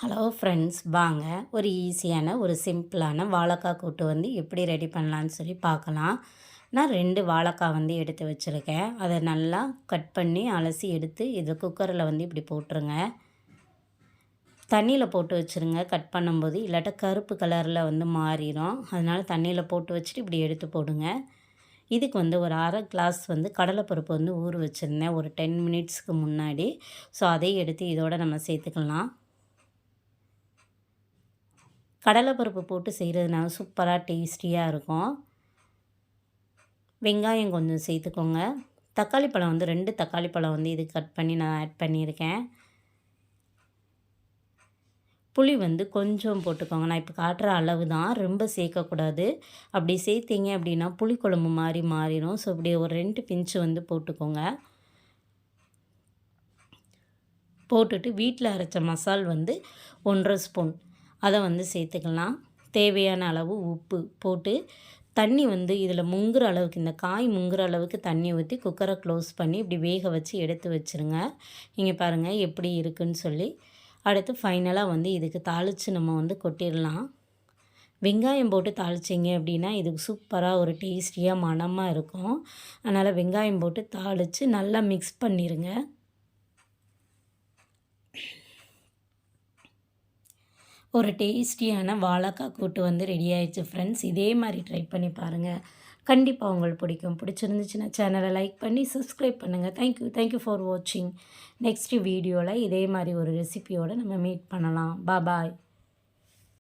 Hello friends வாங்க. ஒரு ஈஸியான ஒரு சிம்பிளான வாழைக்காய் கூட்டு வந்து எப்படி ரெடி பண்ணலான்னு சொல்லி பார்க்கலாம். நான் ரெண்டு வாழைக்காய் வந்து எடுத்து வச்சுருக்கேன். அதை நல்லா கட் பண்ணி அலசி எடுத்து இதை குக்கரில் வந்து இப்படி போட்டுருங்க. தண்ணியில் போட்டு வச்சுருங்க. கட் பண்ணும்போது இல்லாட்டா கருப்பு கலரில் வந்து மாறிடும் அதனால் தண்ணியில் போட்டு வச்சுட்டு இப்படி எடுத்து போடுங்க. இதுக்கு வந்து ஒரு அரை கிளாஸ் வந்து கடலைப்பருப்பு வந்து ஊற வச்சுருந்தேன். ஒரு டென் மினிட்ஸ்க்கு முன்னாடி. ஸோ அதையும் எடுத்து இதோடு நம்ம சேர்த்துக்கலாம். கடலைப்பருப்பு போட்டு செய்கிறதுனால சூப்பராக டேஸ்டியாக இருக்கும். வெங்காயம் கொஞ்சம் சேர்த்துக்கோங்க. தக்காளி பழம் வந்து ரெண்டு தக்காளி பழம் வந்து இது கட் பண்ணி நான் ஆட் பண்ணியிருக்கேன். புளி வந்து கொஞ்சம் போட்டுக்கோங்க. நான் இப்போ காட்டுற அளவு தான். ரொம்ப சேர்க்கக்கூடாது. அப்படி சேர்த்திங்க அப்படின்னா புளிக்குழம்பு மாதிரி மாறிடும். ஸோ இப்படி ஒரு ரெண்டு பிஞ்சு வந்து போட்டுக்கோங்க. போட்டுட்டு வீட்டில் அரைச்ச மசால் வந்து ஒன்றரை ஸ்பூன். அதை வந்து சேர்த்துக்கலாம். தேவையான அளவு உப்பு போட்டு தண்ணி வந்து இதில் முங்குற அளவுக்கு இந்த காய் முங்குற அளவுக்கு தண்ணி ஊற்றி குக்கரை க்ளோஸ் பண்ணி இப்படி வேக வச்சு எடுத்து வச்சுருங்க. இங்கே பாருங்கள் எப்படி இருக்குன்னு சொல்லி. அடுத்து ஃபைனலாக வந்து இதுக்கு தாளித்து நம்ம வந்து கொட்டிடலாம். வெங்காயம் போட்டு தாளிச்சிங்க அப்படின்னா இதுக்கு சூப்பராக ஒரு டேஸ்டியாக மணமாக இருக்கும். அதனால் வெங்காயம் போட்டு தாளித்து நல்லா மிக்ஸ் பண்ணிடுங்க ஒரு டேஸ்டியான வாழைக்காய் கூட்டு வந்து ரெடி ஆயிடுச்சு ஃப்ரெண்ட்ஸ் இதே மாதிரி ட்ரை பண்ணி பாருங்கள் கண்டிப்பாக உங்களுக்கு பிடிக்கும். பிடிச்சிருந்துச்சுன்னா சேனலை லைக் பண்ணி சப்ஸ்கிரைப் பண்ணுங்கள் thank you thank you for வாட்சிங் நெக்ஸ்ட் வீடியோவில் இதே மாதிரி ஒரு ரெசிபியோடு நம்ம மீட் பண்ணலாம். பா பாய்